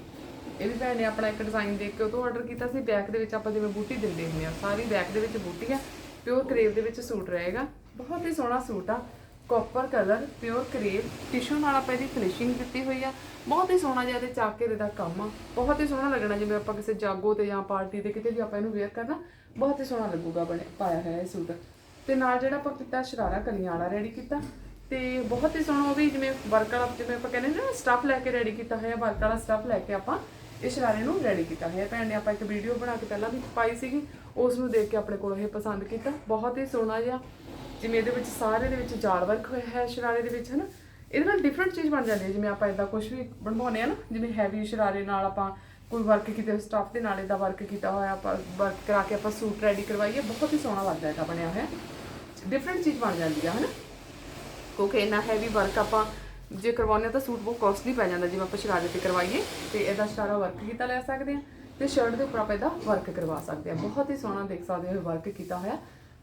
ਇਹ ਵੀ ਭੈਣ ਨੇ ਆਪਣਾ ਇੱਕ ਡਿਜ਼ਾਈਨ ਦੇਖ ਕੇ ਉਹ ਤੋਂ ਆਰਡਰ ਕੀਤਾ ਸੀ ਬੈਕ ਦੇ ਵਿੱਚ ਆਪਾਂ ਜਿਵੇਂ ਬੂਟੀ ਦਿੰਦੇ ਹੁੰਦੇ ਆ ਸਾਰੀ ਬੈਕ ਦੇ ਵਿੱਚ ਬੂਟੀ ਆ ਪਿਓਰ ਕਰੇਵ ਦੇ ਵਿੱਚ ਸੂਟ ਰਹੇਗਾ। ਬਹੁਤ ਹੀ ਸੋਹਣਾ ਸੂਟ ਆ copper colour pure crepe tissue ਨਾਲ ਆਪਾਂ ਇਹਦੀ ਫਿਨਿਸ਼ਿੰਗ ਦਿੱਤੀ ਹੋਈ ਆ। ਬਹੁਤ ਹੀ ਸੋਹਣਾ ਜਿਹਾ ਇਹਦੇ ਚਾਕੇ ਦਾ ਕੰਮ ਆ, ਬਹੁਤ ਹੀ ਸੋਹਣਾ ਲੱਗਣਾ ਜਿਵੇਂ ਆਪਾਂ ਕਿਸੇ ਜਾਗੋ ਤੇ ਜਾਂ ਪਾਰਟੀ ਤੇ ਕਿਤੇ ਵੀ ਆਪਾਂ ਇਹਨੂੰ ਵੇਅਰ ਕਰਨਾ, ਬਹੁਤ ਹੀ ਸੋਹਣਾ ਲੱਗੂਗਾ ਬਣੇ, ਪਾਇਆ ਹੋਇਆ ਇਹ ਸੂਟ। ਤੇ ਨਾਲ ਜਿਹੜਾ ਆਪਾਂ ਕੀਤਾ ਸ਼ਰਾਰਾ ਕਲੀਆਂ ਵਾਲਾ ਰੈਡੀ ਕੀਤਾ, ਤੇ ਬਹੁਤ ਹੀ ਸੋਹਣਾ ਉਹ ਵੀ ਜਿਵੇਂ ਵਰਕ ਵਾਲਾ, ਜਿਵੇਂ ਆਪਾਂ ਕਹਿੰਦੇ ਨਾ ਸਟਫ ਲੈ ਕੇ ਰੈਡੀ ਕੀਤਾ ਹੋਇਆ ਵਰਕ ਵਾਲਾ ਸਟਫ ਲੈ ਕੇ ਆਪਾਂ ਇਹ ਸ਼ਰਾਰੇ ਨੂੰ ਰੈਡੀ ਕੀਤਾ ਹੋਇਆ ਭੈਣ ਨੇ ਆਪਾਂ ਇੱਕ ਵੀਡੀਓ ਬਣਾ ਕੇ ਪਹਿਲਾਂ ਵੀ ਪਾਈ ਸੀਗੀ। ਉਸ ਨੂੰ ਦੇਖ ਕੇ ਆਪਣੇ ਕੋਲ ਇਹ ਪਸੰਦ ਕੀਤਾ। ਬਹੁਤ ਹੀ ਸੋਹਣਾ ਜਿਹਾ, ਜਿਵੇਂ ਇਹਦੇ ਵਿੱਚ ਸਾਰੇ ਦੇ ਵਿੱਚ ਜਾਲ ਵਰਕ ਹੋਇਆ ਹੈ ਸ਼ਰਾਰੇ ਦੇ ਵਿੱਚ, ਹਨਾ? ਇਹਦੇ ਨਾਲ ਡਿਫਰੈਂਟ ਚੀਜ਼ ਬਣ ਜਾਂਦੀ ਹੈ। ਜਿਵੇਂ ਆਪਾਂ ਇਦਾਂ ਕੁਝ ਵੀ ਬਣਵਾਉਂਦੇ ਆ ਨਾ, ਜਿਵੇਂ ਹੈਵੀ ਸ਼ਰਾਰੇ ਨਾਲ ਆਪਾਂ ਕੋਈ ਵਰਕ ਕੀਤੇ ਹੋਏ ਸਟਾਫ ਦੇ ਨਾਲ ਇਹਦਾ ਵਰਕ ਕੀਤਾ ਹੋਇਆ, ਆਪਾਂ ਵਰਕ ਕਰਾ ਕੇ ਆਪਾਂ ਸੂਟ ਰੈਡੀ ਕਰਵਾਈਏ, ਬਹੁਤ ਹੀ ਸੋਹਣਾ ਲੱਗਦਾ ਇਹਦਾ ਬਣਿਆ ਹੋਇਆ। ਡਿਫਰੈਂਟ ਚੀਜ਼ ਬਣ ਜਾਂਦੀ ਆ, ਹਨਾ? ਕਿਉਂਕਿ ਇੰਨਾ ਹੈਵੀ ਵਰਕ ਆਪਾਂ ਜੇ ਕਰਵਾਉਂਦੇ ਹਾਂ ਤਾਂ ਸੂਟ ਬਹੁਤ ਕਾਸਟਲੀ ਪੈ ਜਾਂਦਾ, ਜਿਵੇਂ ਆਪਾਂ ਸ਼ਰਾਰੇ ਤੇ ਕਰਵਾਈਏ, ਤੇ ਇਹਦਾ ਸਾਰਾ ਵਰਕ ਕੀਤਾ ਲੈ ਸਕਦੇ ਆ ਤੇ ਸ਼ਰਟ ਦੇ ਉੱਪਰ ਆਪਾਂ ਇਹਦਾ ਵਰਕ ਕਰਵਾ ਸਕਦੇ ਆ ਬਹੁਤ ਹੀ ਸੋਹਣਾ ਦੇਖ ਸਕਦੇ ਹੋ ਵਰਕ ਕੀਤਾ ਹੋਇਆ।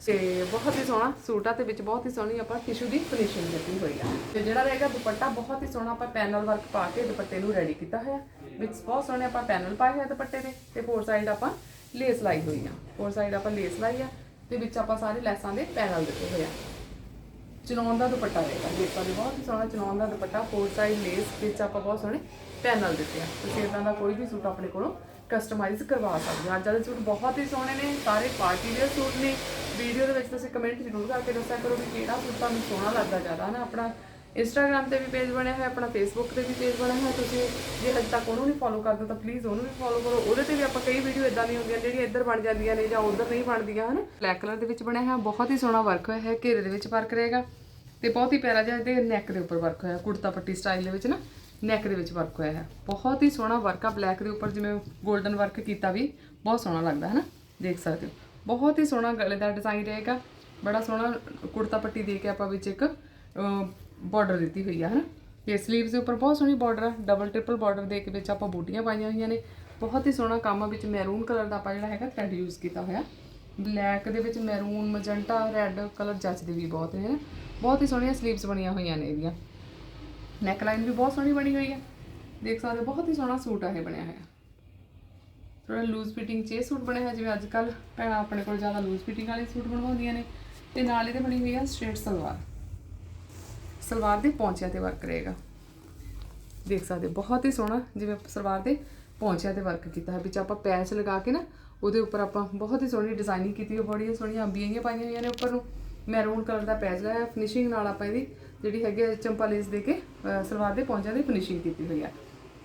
ਤੇ ਬਹੁਤ ਹੀ ਸੋਹਣਾ ਸੂਟਾਂ ਦੇ ਵਿੱਚ ਬਹੁਤ ਹੀ ਸੋਹਣੀ ਆਪਾਂ ਟਿਸ਼ੂ ਦੀ ਫਿਨਿਸ਼ਿੰਗ ਦਿੱਤੀ ਹੋਈ ਆ। ਤੇ ਜਿਹੜਾ ਰਹੇਗਾ ਦੁਪੱਟਾ, ਬਹੁਤ ਹੀ ਸੋਹਣਾ ਆਪਾਂ ਪੈਨਲ ਵਰਕ ਪਾ ਕੇ ਦੁਪੱਟੇ ਨੂੰ ਰੈਡੀ ਕੀਤਾ ਹੋਇਆ। ਵਿੱਚ ਬਹੁਤ ਸੋਹਣੇ ਆਪਾਂ ਪੈਨਲ ਪਾਏ ਹੋਏ ਆ ਦੁਪੱਟੇ ਦੇ, ਤੇ ਫੋਰ ਸਾਈਡ ਆਪਾਂ ਲੇਸ ਲਾਈ ਹੋਈ ਆ। ਫੋਰ ਸਾਈਡ ਆਪਾਂ ਲੇਸ ਲਾਈ ਆ, ਤੇ ਵਿੱਚ ਆਪਾਂ ਸਾਰੇ ਲੈਸਾਂ ਦੇ ਪੈਨਲ ਦਿੱਤੇ ਹੋਏ ਆ। ਚਨੌਨ ਦਾ ਦੁਪੱਟਾ ਰਹੇਗਾ ਦੇਖ ਸਕਦੇ ਬਹੁਤ ਹੀ ਸੋਹਣਾ ਚਨੌਨ ਦਾ ਦੁਪੱਟਾ ਫੋਰ ਸਾਈਡ ਲੇਸ ਵਿੱਚ ਆਪਾਂ ਬਹੁਤ ਸੋਹਣੇ ਪੈਨਲ ਦਿੱਤੇ ਆ। ਤੁਸੀਂ ਇਦਾਂ ਦਾ ਕੋਈ ਵੀ ਸੂਟ ਆਪਣੇ ਕੋਲੋਂ ਕਸਟਮਾਈਜ਼ ਕਰਵਾ ਸਕਦੇ ਹੋ। ਅੱਜ ਵਾਲੇ ਸੂਟ ਬਹੁਤ ਹੀ ਸੋਹਣੇ ਨੇ, ਸਾਰੇ ਪਾਰਟੀ ਵੇਅਰ ਸੂਟ ਨੇ। ਵੀਡੀਓ ਦੇ ਵਿੱਚ ਤੁਸੀਂ ਕਮੈਂਟ ਜ਼ਰੂਰ ਕਰਕੇ ਦੱਸਿਆ ਕਰੋ ਵੀ ਕਿਹੜਾ ਸੂਟ ਤੁਹਾਨੂੰ ਸੋਹਣਾ ਲੱਗਦਾ ਜ਼ਿਆਦਾ ਨਾ ਆਪਣਾ ਇੰਸਟਾਗ੍ਰam ਤੇ ਵੀ ਪੇਜ ਬਣਿਆ ਹੋਇਆ, ਆਪਣਾ ਫੇਸਬੁੱਕ ਤੇ ਵੀ ਪੇਜ ਬਣਿਆ ਹੋਇਆ। ਤੁਸੀਂ ਜੇ ਹਜੇ ਤੱਕ ਉਹਨੂੰ ਨਹੀਂ ਫੋਲੋ ਕਰਦੇ ਤਾਂ ਪਲੀਜ਼ ਉਹਨੂੰ ਵੀ ਫੋਲੋ ਕਰੋ। ਉਹਦੇ ਤੇ ਵੀ ਆਪਾਂ ਕਈ ਵੀਡੀਓ ਇਦਾਂ ਦੀਆਂ ਹੁੰਦੀਆਂ, ਜਿਹੜੀਆਂ ਇੱਧਰ ਬਣ ਜਾਂਦੀਆਂ ਨੇ ਜਾਂ ਉੱਧਰ ਨਹੀਂ ਬਣਦੀਆਂ, ਹਨ? ਬਲੈਕ ਕਲਰ ਦੇ ਵਿੱਚ ਬਣਿਆ ਹੋਇਆ, ਬਹੁਤ ਹੀ ਸੋਹਣਾ ਵਰਕ ਹੋਇਆ ਹੈ, ਘੇਰੇ ਦੇ ਵਿੱਚ ਵਰਕ ਰਹੇਗਾ। ਤੇ ਬਹੁਤ ਹੀ ਪਿਆਰਾ ਜਿਹਾ ਇਹਦੇ ਨੈਕ ਦੇ ਉੱਪਰ ਵਰਕ ਹੋਇਆ, ਕੁੜਤਾ ਪੱਟੀ ਸਟਾਈਲ ਦੇ ਵਿੱਚ ਨਾ ਨੈਕ ਦੇ ਵਿੱਚ ਵਰਕ ਹੋਇਆ ਹੈ। ਬਹੁਤ ਹੀ ਸੋਹਣਾ ਵਰਕ ਆ ਬਲੈਕ ਦੇ ਉੱਪਰ, ਜਿਵੇਂ 골ਡਨ ਵਰਕ ਕੀਤਾ ਵੀ, ਬਹੁਤ ਸੋਹਣਾ ਲੱਗਦਾ ਹੈ ਨਾ ਦੇਖ ਸਕਦੇ ਹੋ। ਬਹੁਤ ਹੀ ਸੋਹਣਾ ਗਲੇ ਦਾ ਡਿਜ਼ਾਈਨ ਰਹੇਗਾ ਬੜਾ ਸੋਹਣਾ ਕੁੜਤਾ ਪੱਟੀ ਦੇ ਕੇ ਆਪਾਂ ਵਿੱਚ ਇੱਕ ਬਾਰਡਰ ਦਿੱਤੀ ਹੋਈ ਆ, ਹਨਾ? ਤੇ 슬ੀਵਸ ਦੇ ਉੱਪਰ ਬਹੁਤ ਸੋਹਣੀ ਬਾਰਡਰ ਆ ਡਬਲ ਟ੍ਰਿਪਲ ਬਾਰਡਰ ਦੇ ਕੇ ਵਿੱਚ ਆਪਾਂ ਬੂਟੀਆਂ ਪਾਈਆਂ ਹੋਈਆਂ ਨੇ। ਬਹੁਤ ਹੀ ਸੋਹਣਾ ਕੰਮ ਵਿੱਚ ਮੈਰੂਨ ਕਲਰ ਦਾ ਆਪਾਂ ਜਿਹੜਾ ਹੈਗਾ ਥ੍ਰੈਡ ਯੂਜ਼ ਕੀਤਾ ਹੋਇਆ। ਬਲੈਕ ਦੇ ਵਿੱਚ ਮੈਰੂਨ ਮਜੰਟਾ ਰੈੱਡ ਕਲਰ ਜੱਚਦੇ ਵੀ ਬਹੁਤ ਨੇ ਨਾ ਬਹੁਤ ਹੀ ਸੋਹਣੀਆਂ 슬ੀਵਸ ਬਣੀਆਂ ਹੋਈਆਂ ਨੇ ਇਹਦੀਆਂ। ਨੈਕ ਲਾਈਨ ਵੀ ਬਹੁਤ ਸੋਹਣੀ ਬਣੀ ਹੋਈ ਹੈ। ਦੇਖ ਸਕਦੇ ਹੋ ਬਹੁਤ ਹੀ ਸੋਹਣਾ ਸੂਟ ਆ ਇਹ ਬਣਿਆ ਹੋਇਆ। ਥੋੜਾ ਲੂਜ਼ ਫਿਟਿੰਗ ਚ ਇਹ ਸੂਟ ਬਣਿਆ ਹੋਇਆ ਜਿਵੇਂ ਅੱਜ ਕੱਲ ਭੈਣਾਂ ਆਪਣੇ ਕੋਲ ਜ਼ਿਆਦਾ ਲੂਜ਼ ਫਿਟਿੰਗ ਵਾਲੇ ਸੂਟ ਬਣਵਾਉਂਦੀਆਂ ਨੇ। ਤੇ ਨਾਲ ਇਹਦੇ ਬਣੀ ਹੋਈ ਆ ਸਟ੍ਰੇਟ ਸਲਵਾਰ। ਸਲਵਾਰ ਦੇ ਪੌਂਚਿਆਂ ਤੇ ਵਰਕ ਰਹੇਗਾ। ਦੇਖ ਸਕਦੇ ਹੋ, ਬਹੁਤ ਹੀ ਸੋਹਣਾ ਜਿਵੇਂ ਸਲਵਾਰ ਦੇ ਪੌਂਚਿਆਂ ਤੇ ਵਰਕ ਕੀਤਾ ਹੈ ਵਿੱਚ ਆਪਾਂ ਪੈਚ ਲਗਾ ਕੇ ਨਾ ਉਹਦੇ ਉੱਪਰ ਆਪਾਂ ਬਹੁਤ ਹੀ ਸੋਹਣੀ ਡਿਜ਼ਾਈਨਿੰਗ ਕੀਤੀ ਹੋਈ ਬੜੀਆਂ ਸੋਹਣੀਆਂ ਅੰਬੀਆਂ ਜਿਹੀਆਂ ਪਾਈਆਂ ਹੋਈਆਂ ਨੇ ਉੱਪਰ ਨੂੰ। ਮੈਰੂਨ ਕਲਰ ਦਾ ਪੈਚ ਲਾਇਆ ਫਿਨਿਸ਼ਿੰਗ ਨਾਲ ਆਪਾਂ ਇਹਦੀ ਜਿਹੜੀ ਹੈਗੀ ਆ ਚੰਪਾ ਲੇਸ ਦੇ ਕੇ ਸਲਵਾਰ ਦੇ ਪੌਂਚਿਆਂ ਦੀ ਫਿਨਿਸ਼ਿੰਗ ਕੀਤੀ ਹੋਈ ਆ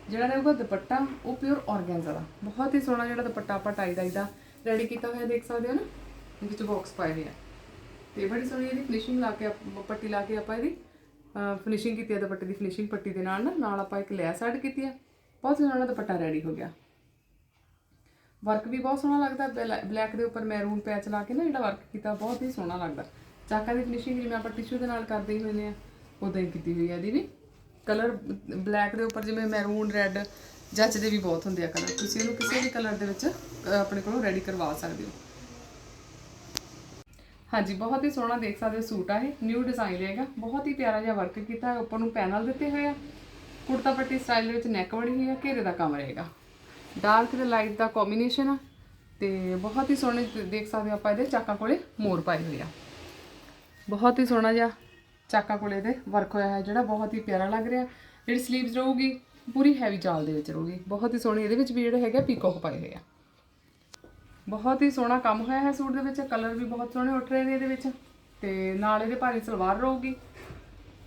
ਜਿਹੜਾ ਰਹੇਗਾ ਦੁਪੱਟਾ, ਉਹ ਪਿਓਰ ਆਰਗੈਂਜ਼ਾ ਦਾ। ਬਹੁਤ ਹੀ ਸੋਹਣਾ ਜਿਹੜਾ ਦੁਪੱਟਾ ਆਪਾਂ ਟਾਈ ਡਾਈ ਦਾ ਰੈਡੀ ਕੀਤਾ ਹੋਇਆ ਦੇਖ ਸਕਦੇ ਹੋ ਨਾ? ਵਿੱਚ ਬਾਕਸ ਪਾਏ ਹੋਏ ਆ। ਤੇ ਬੜੀ ਸੋਹਣੀ ਇਹਦੀ ਫਿਨਿਸ਼ਿੰਗ ਲਾ ਕੇ ਆਪ- ਪੱਟੀ ਲਾ ਕੇ ਆਪਾਂ ਇਹਦੀ ਫਿਨਿਸ਼ਿੰਗ ਕੀਤੀ ਹੈ ਦੁਪੱਟੇ ਦੀ ਫਿਨਿਸ਼ਿੰਗ ਪੱਟੀ ਦੇ ਨਾਲ ਨਾ। ਨਾਲ ਆਪਾਂ ਇੱਕ ਲੈਸ ਐਡ ਕੀਤੀ ਹੈ। ਬਹੁਤ ਸੋਹਣਾ ਦੁਪੱਟਾ ਰੈਡੀ ਹੋ ਗਿਆ। ਵਰਕ ਵੀ ਬਹੁਤ ਸੋਹਣਾ ਲੱਗਦਾ। ਬਲੈਕ ਦੇ ਉੱਪਰ ਮੈਰੂਨ ਪੈਚ ਲਾ ਕੇ ਨਾ ਜਿਹੜਾ ਵਰਕ ਕੀਤਾ, ਬਹੁਤ ਹੀ ਸੋਹਣਾ ਲੱਗਦਾ। ਚਾਕਾਂ ਦੀ ਫਿਨਿਸ਼ਿੰਗ ਜਿਵੇਂ ਆਪਾਂ ਟਿਸ਼ੂ ਦੇ ਨਾਲ ਕਰਦੇ ਹੀ ਹੁੰਦੇ ਨੇ ਉਦਾਂ ਹੀ ਕੀਤੀ ਹੋਈ ਆ ਇਹਦੀ ਵੀ ਕਲਰ ਬਲੈਕ ਦੇ ਉੱਪਰ ਜਿਵੇਂ ਮੈਰੂਨ ਰੈੱਡ ਜੱਚਦੇ ਵੀ ਬਹੁਤ ਹੁੰਦੇ ਆ ਕਲਰ ਤੁਸੀਂ ਇਹਨੂੰ ਕਿਸੇ ਵੀ ਕਲਰ ਦੇ ਵਿੱਚ ਆਪਣੇ ਕੋਲੋਂ ਰੈਡੀ ਕਰਵਾ ਸਕਦੇ ਹੋ। ਹਾਂਜੀ, ਬਹੁਤ ਹੀ ਸੋਹਣਾ ਦੇਖ ਸਕਦੇ ਹੋ ਸੂਟ ਆ ਇਹ। ਨਿਊ ਡਿਜ਼ਾਈਨ ਰਹੇਗਾ ਬਹੁਤ ਹੀ ਪਿਆਰਾ ਜਿਹਾ ਵਰਕ ਕੀਤਾ ਹੈ। ਉੱਪਰ ਨੂੰ ਪੈਨਲ ਦਿੱਤੇ ਹੋਏ ਆ। ਕੁੜਤਾ ਪੱਟੀ ਸਟਾਈਲ ਦੇ ਵਿੱਚ ਨੈਕ ਬਣੀ ਹੋਈ ਆ। ਘੇਰੇ ਦਾ ਕੰਮ ਰਹੇਗਾ ਡਾਰਕ ਤੇ ਲਾਈਟ ਦਾ ਕੰਬੀਨੇਸ਼ਨ ਆ। ਤੇ ਬਹੁਤ ਹੀ ਸੋਹਣੇ ਦੇਖ ਸਕਦੇ ਹੋ ਆਪਾਂ ਇਹਦੇ ਚਾਕਾਂ ਕੋਲੇ ਮੋਰ ਪਾਏ ਹੋਏ ਆ। ਬਹੁਤ ਹੀ ਸੋਹਣਾ ਜਿਹਾ ਚਾਕਾਂ ਕੋਲੇ ਦੇ ਵਰਕ ਹੋਇਆ ਹੈ, ਜਿਹੜਾ ਬਹੁਤ ਹੀ ਪਿਆਰਾ ਲੱਗ ਰਿਹਾ। ਜਿਹੜੀ 슬ੀਵਸ ਰਹੂਗੀ, ਪੂਰੀ ਹੈਵੀ ਚਾਲ ਦੇ ਵਿੱਚ ਰਹੂਗੀ। ਬਹੁਤ ਹੀ ਸੋਹਣੀ ਇਹਦੇ ਵਿੱਚ ਵੀ ਜਿਹੜੇ ਹੈਗੇ ਪੀਕੋਕ ਪਾਏ ਹੋਏ ਆ। ਬਹੁਤ ਹੀ ਸੋਹਣਾ ਕੰਮ ਹੋਇਆ ਹੈ ਸੂਟ ਦੇ ਵਿੱਚ ਕਲਰ ਵੀ ਬਹੁਤ ਸੋਹਣੇ ਉੱਠ ਰਹੇ ਨੇ ਇਹਦੇ ਵਿੱਚ। ਤੇ ਨਾਲ ਇਹਦੇ ਭਾਰੀ ਸਲਵਾਰ ਰਹੂਗੀ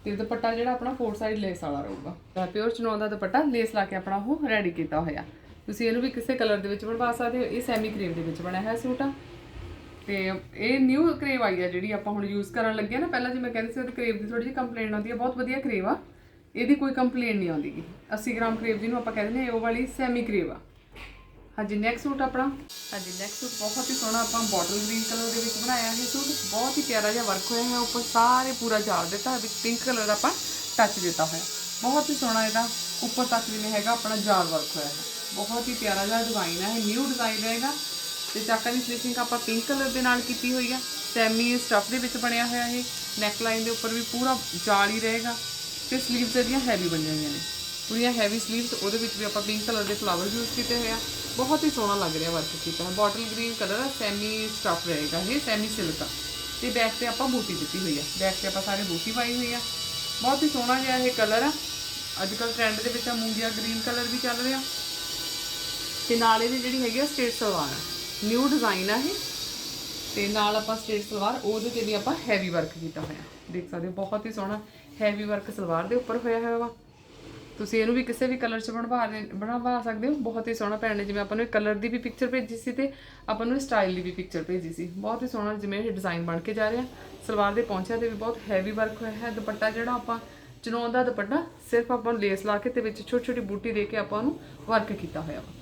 ਤੇ ਦੁਪੱਟਾ ਜਿਹੜਾ ਆਪਣਾ ਫੋਰ ਸਾਈਡ ਲੇਸ ਵਾਲਾ ਰਹੂਗਾ। ਤਾਂ ਪਿਓਰ ਚਨੌਨ ਦਾ ਦੁਪੱਟਾ ਲੇਸ ਲਾ ਕੇ ਆਪਣਾ ਉਹ ਰੈਡੀ ਕੀਤਾ ਹੋਇਆ। ਤੁਸੀਂ ਇਹਨੂੰ ਵੀ ਕਿਸੇ ਕਲਰ ਦੇ ਵਿੱਚ ਬਣਵਾ ਸਕਦੇ ਹੋ, ਇਹ ਸੈਮੀ ਕਰੀਮ ਦੇ ਵਿੱਚ ਬਣਿਆ ਹੋਇਆ ਸੂਟ ਆ। ਤੇ ਇਹ ਨਿਊ ਕਰੇਵ ਆਈ ਆ ਜਿਹੜੀ ਆਪਾਂ ਹੁਣ ਯੂਜ਼ ਕਰਨ ਲੱਗੇ ਆ ਨਾ, ਪਹਿਲਾਂ ਜਿਵੇਂ ਕਹਿੰਦੇ ਸੀ, ਉਹਦੀ ਕਰੇਵ ਦੀ ਥੋੜੀ ਜਿਹੀ ਕੰਪਲੇਂਟ ਆਉਂਦੀ ਆ, ਬਹੁਤ ਵਧੀਆ ਕਰੇਵ ਆ। ਇਹਦੀ ਕੋਈ ਕੰਪਲੇਂਟ ਨਹੀਂ ਆਉਂਦੀਗੀ 80 ਗ੍ਰਾਮ ਕਰੇਵ ਜਿਹਨੂੰ ਆਪਾਂ ਕਹਿੰਦੇ ਨੇ ਉਹ ਵਾਲੀ ਸੈਮੀ ਕਰੇਵ ਆ। ਹਾਂਜੀ ਨੈਕਸਟ ਸੂਟ ਆਪਣਾ? ਹਾਂਜੀ ਨੈਕਸਟ ਸੂਟ ਬਹੁਤ ਹੀ ਸੋਹਣਾ ਆਪਾਂ ਬੋਟਲ ਗ੍ਰੀਨ ਕਲਰ ਦੇ ਵਿੱਚ ਬਣਾਇਆ ਇਹ ਸੂਟ। ਬਹੁਤ ਹੀ ਪਿਆਰਾ ਜਿਹਾ ਵਰਕ ਹੋਇਆ ਹੈ, ਉੱਪਰ ਸਾਰੇ ਪੂਰਾ ਜਾਲ ਦਿੱਤਾ ਹੈ ਵਿੱਚ ਪਿੰਕ ਕਲਰ ਦਾ ਆਪਾਂ ਟੱਚ ਦਿੱਤਾ ਹੋਇਆ। ਬਹੁਤ ਹੀ ਸੋਹਣਾ ਇਹਦਾ, ਉੱਪਰ ਤੱਕ ਜਿਵੇਂ ਹੈਗਾ, ਆਪਣਾ ਜਾਲ ਵਰਕ ਹੋਇਆ ਹੈ। ਬਹੁਤ ਹੀ ਪਿਆਰਾ ਜਿਹਾ ਡਿਜ਼ਾਈਨ ਹੈ ਇਹ ਨਿਊ ਡਿਜ਼ਾਈਨ ਰਹੇਗਾ ਤੇ ਚਾਕਾਂ ਦੀ ਫਿਨਿਸ਼ਿੰਗ ਆਪਾਂ ਪਿੰਕ ਕਲਰ ਦੇ ਨਾਲ ਕੀਤੀ ਹੋਈ ਆ। ਸੈਮੀ ਸਟਫ ਦੇ ਵਿੱਚ ਬਣਿਆ ਹੋਇਆ ਇਹ। ਨੈਕ ਲਾਈਨ ਦੇ ਉੱਪਰ ਵੀ ਪੂਰਾ ਜਾਲ ਹੀ ਰਹੇਗਾ। ਤੇ 슬ੀਵਸ ਜਿਹੜੀਆਂ ਹੈਵੀ ਬਣੀਆਂ ਹੋਈਆਂ ਨੇ। ਪੂਰੀਆਂ ਹੈਵੀ 슬ੀਵਸ ਉਹਦੇ ਵਿੱਚ ਵੀ ਆਪਾਂ ਪਿੰਕ ਕਲਰ ਦੇ ਫਲਾਵਰ ਯੂਜ਼ ਕੀਤੇ ਹੋਏ ਆ। ਬਹੁਤ ਹੀ ਸੋਹਣਾ ਲੱਗ ਰਿਹਾ ਵਰਕ ਕੀਤਾ ਹੈ ਬੋਟਲ ਗ੍ਰੀਨ ਕਲਰ ਆ ਸੈਮੀ ਸਟਫ ਰਹੇਗਾ ਇਹ ਸੈਮੀ ਸਿਲਕ ਆ। ਤੇ ਬੈਕ ਤੇ ਆਪਾਂ ਬੂਟੀ ਦਿੱਤੀ ਹੋਈ ਆ। ਬੈਕ ਤੇ ਆਪਾਂ ਸਾਰੇ ਬੂਟੀ ਪਾਈ ਹੋਈ ਆ। ਬਹੁਤ ਹੀ ਸੋਹਣਾ ਜਿਹਾ ਇਹ ਕਲਰ ਆ। ਅੱਜ ਕੱਲ ਟ੍ਰੈਂਡ ਦੇ ਵਿੱਚ ਆ, ਮੂੰਗੀਆ ਗ੍ਰੀਨ ਕਲਰ ਵੀ ਚੱਲ ਰਿਹਾ। ਤੇ ਨਾਲ ਇਹਦੀ ਜਿਹੜੀ ਹੈਗੀ ਆ ਸਟੇਟ ਸਲਵਾਰ ਆ। ਨਿਊ ਡਿਜ਼ਾਈਨ ਆ ਇਹ। ਤੇ ਨਾਲ ਆਪਾਂ ਸਟੇਟ ਸਲਵਾਰ, ਉਹਦੇ ਤੇ ਵੀ ਆਪਾਂ ਹੈਵੀ ਵਰਕ ਕੀਤਾ ਹੋਇਆ। ਦੇਖ ਸਕਦੇ ਹੋ, ਬਹੁਤ ਹੀ ਸੋਹਣਾ ਹੈਵੀ ਵਰਕ ਸਲਵਾਰ ਦੇ ਉੱਪਰ ਹੋਇਆ ਹੋਇਆ ਵਾ। ਤੁਸੀਂ ਇਹਨੂੰ ਵੀ ਕਿਸੇ ਵੀ ਕਲਰ 'ਚ ਬਣਵਾ ਦੇ- ਬਣਵਾ ਸਕਦੇ ਹੋ। ਬਹੁਤ ਹੀ ਸੋਹਣਾ ਭੈਣ ਨੇ ਜਿਵੇਂ ਆਪਾਂ ਨੂੰ ਕਲਰ ਦੀ ਵੀ ਪਿਕਚਰ ਭੇਜੀ ਸੀ ਤੇ ਆਪਾਂ ਨੂੰ ਸਟਾਈਲ ਦੀ ਵੀ ਪਿਕਚਰ ਭੇਜੀ ਸੀ। ਬਹੁਤ ਹੀ ਸੋਹਣਾ ਜਿਵੇਂ ਇਹ ਡਿਜ਼ਾਈਨ ਬਣ ਕੇ ਜਾ ਰਿਹਾ। ਸਲਵਾਰ ਦੇ ਪੌਂਚਿਆਂ ਤੇ ਵੀ ਬਹੁਤ ਹੈਵੀ ਵਰਕ ਹੋਇਆ ਹੈ। ਦੁਪੱਟਾ ਜਿਹੜਾ ਆਪਾਂ ਚਨੌਨ ਦਾ ਦੁਪੱਟਾ, ਸਿਰਫ ਆਪਾਂ ਨੂੰ ਲੇਸ ਲਾ ਕੇ ਤੇ ਵਿੱਚ ਛੋਟੀ ਛੋਟੀ ਬੂਟੀ ਦੇ ਕੇ ਆਪਾਂ ਉਹਨੂੰ ਵਰਕ ਕੀਤਾ ਹੋਇਆ ਵਾ।